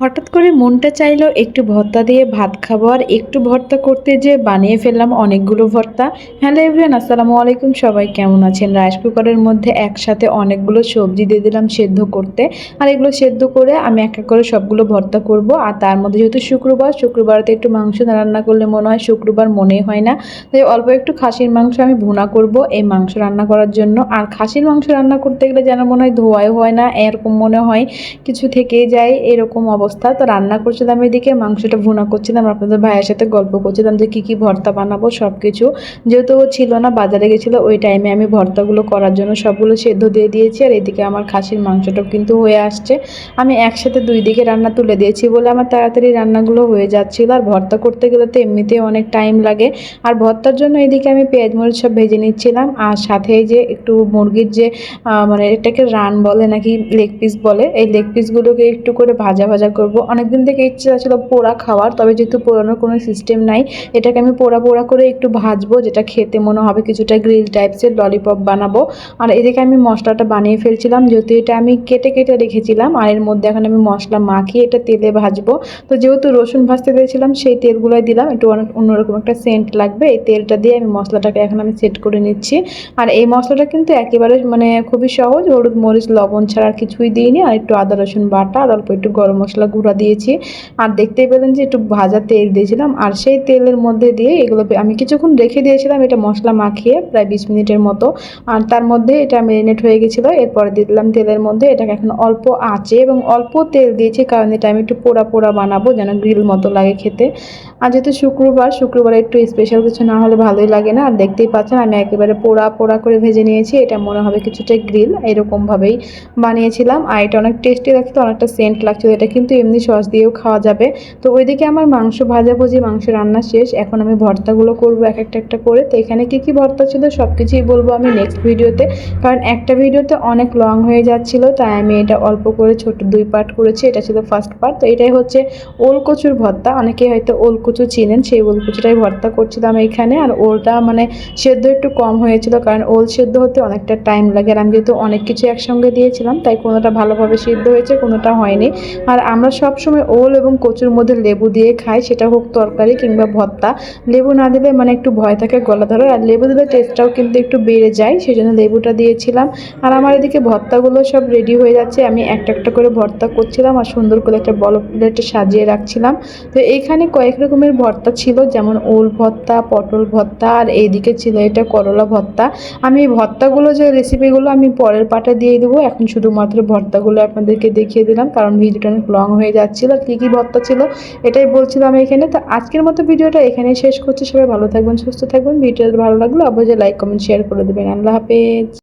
হঠাৎ করে মনটা চাইলো একটু ভর্তা দিয়ে ভাত খাব আর একটু ভর্তা করতে যে বানিয়ে ফেললাম অনেকগুলো ভর্তা। হ্যালো এভরিয়ান আসসালামু আলাইকুম। সবাই কেমন আছেন? রাইস কুকারের মধ্যে একসাথে অনেকগুলো সবজি দিয়ে দিলাম সেদ্ধ করতে। আর এগুলো সেদ্ধ করে আমি এক এক করে সবগুলো ভর্তা করব। আর তার মধ্যে যেহেতু শুক্রবার, শুক্রবারতে একটু মাংস রান্না করলে মনে হয় শুক্রবার মনেই হয় না। তাই অল্প একটু খাসির মাংস আমি ভুনা করব এই মাংস রান্না করার জন্য। আর খাসির মাংস রান্না করতে গেলে যেন মনে হয় ধোয়াই হয় না, এরকম মনে হয়। কিছু থেকেই যায়, এরকম অবস্থা। তো রান্না করছিলাম এদিকে, মাংসটা ভুনা করছিলাম আপনাদের ভাইয়ের সাথে গল্প করছিলাম যে কী কী ভর্তা বানাবো সব কিছু যেহেতু ও ছিল না, বাজারে গেছিল, ওই টাইমে আমি ভর্তাগুলো করার জন্য সবগুলো সেদ্ধ দিয়ে দিয়েছি, আর এদিকে আমার খাসির মাংসটাও কিন্তু হয়ে আসছে। আমি একসাথে দুই দিকে রান্না তুলে দিয়েছি বলে আমার তাড়াতাড়ি রান্নাগুলো হয়ে যাচ্ছিল, আর ভর্তা করতে গেলে তো এমনিতেই অনেক টাইম লাগে। আর ভর্তার জন্য এদিকে আমি পেঁয়াজ, মরিচ সব ভেজে নিচ্ছিলাম, আর সাথে যে একটু মুরগির যে মানে এটাকে রান বলে নাকি লেগ পিস বলে, এই লেগ পিসগুলোকে একটু করে ভাজা ভাজা করব। অনেকদিন থেকে ইচ্ছা ছিল পোড়া খাওয়ার, তবে যেহেতু পোড়ানোর কোনো সিস্টেম নাই, এটাকে আমি পোড়া পোড়া করে একটু ভাজবো, যেটা খেতে মনে হবে কিছুটা গ্রিল টাইপসের ললিপপ বানাবো। আর এদিকে আমি মশলাটা বানিয়ে ফেলছিলাম, যেহেতু এটা আমি কেটে কেটে রেখেছিলাম, আর এর মধ্যে এখন আমি মশলা মাখিয়ে এটা তেলে ভাজবো। তো যেহেতু রসুন ভাজতে দিয়েছিলাম, সেই তেলগুলোই দিলাম, একটু অনেক অন্যরকম একটা সেন্ট লাগবে, এই তেলটা দিয়ে আমি মশলাটাকে এখন আমি সেট করে নিচ্ছি। আর এই মশলাটা কিন্তু একেবারে মানে খুবই সহজ, হলুদ মরিচ, লবণ ছাড়া আর কিছুই দিইনি, আর একটু আদা রসুন বাটা, আর অল্প একটু গরম মশলা গুঁড়া দিয়েছি। আর দেখতেই পেলেন যে একটু ভাজা তেল দিয়েছিলাম। আর সেই তেলের মধ্যে দিয়ে এগুলো আমি কিছুক্ষণ রেখে দিয়েছিলাম। এটা মশলা মাখিয়ে প্রায় বিশ মিনিটের মতো। আর তার মধ্যে এটা ম্যারিনেট হয়ে গেছিল। এরপরে দিয়ে দিলাম তেলের মধ্যে। এটাকে এখন অল্প আঁচে এবং অল্প তেল দিয়েছি কারণ এটা আমি একটু পোড়া পোড়া বানাবো, যেন গ্রিল মতো লাগে খেতে। আর যেহেতু শুক্রবার, শুক্রবারে একটু স্পেশাল কিছু না হলে ভালোই লাগে না। আর দেখতেই পাচ্ছেন, আমি একেবারে পোড়া পোড়া করে ভেজে নিয়েছি। এটা মনে হবে কিছুটা গ্রিল। এরকমভাবেই বানিয়েছিলাম। আর এটা অনেক টেস্টি লাগছিল, অনেকটা সেন্ট লাগছিল। এটা কিন্তু এমনি সস দিয়েও খাওয়া যাবে। তো ওইদিকে আমার মাংস ভাজাভুজি মাংস রান্না শেষ। এখন আমি ভর্তাগুলো করব এক একটা একটা করে। তো এখানে কী কী ভর্তা ছিল সব কিছুই বলব আমি নেক্সট ভিডিওতে। কারণ একটা ভিডিওতে অনেক লং হয়ে যাচ্ছিল, তাই আমি এটা অল্প করে ছোট দুই পার্ট করেছি। এটা ছিল ফার্স্ট পার্ট তো এটাই হচ্ছে ওল কচুর ভর্তা। অনেকে হয়তো ওল কচু চিনেন, সেই ওল কচুটাই ভর্তা করছিলাম এখানে। আর ওলটা মানে সেদ্ধ একটু কম হয়েছিল, কারণ ওল সেদ্ধ হতে অনেকটা টাইম লাগে। আর আমি যেহেতু অনেক কিছু একসঙ্গে দিয়েছিলাম, তাই কোনোটা ভালোভাবে সিদ্ধ হয়েছে, কোনোটা হয়নি। আর আমরা সব সময় ওল এবং কচুর মধ্যে লেবু দিয়ে খাই, সেটা হোক তরকারি কিংবা ভর্তা। লেবু না দিলে মানে একটু ভয় থাকে গলা ধরার আর লেবু দিলে টেস্টটাও কিন্তু একটু বেড়ে যায় সেই জন্য লেবুটা দিয়েছিলাম। আর আমার এদিকে ভর্তাগুলো সব রেডি হয়ে যাচ্ছে। আমি একটা একটা করে ভর্তা করছিলাম আর সুন্দর করে একটা বড় প্লেটে সাজিয়ে রাখছিলাম। তো এইখানে কয়েক রকমের ভর্তা ছিল, যেমন ওল ভর্তা, পটল ভর্তা, আর এইদিকে ছিল এটা করলা ভর্তা। আমি এই ভর্তাগুলো যে রেসিপিগুলো আমি পরের পাটে দিয়ে দেবো, এখন শুধুমাত্র ভর্তাগুলো আপনাদেরকে দেখিয়ে দিলাম, কারণ ভিডিওটা অনেক লং হয়ে যাচ্ছিল, কী কী ভর্তা ছিল, এটাই বলছিলাম এখানে। তো আজকের মতো ভিডিওটা এখানে শেষ করছি। সবাই ভালো থাকবেন, সুস্থ থাকবেন। ভিডিওটা ভালো লাগলে অবশ্যই লাইক কমেন্ট শেয়ার করে দেবেন। আল্লাহ হাফেজ।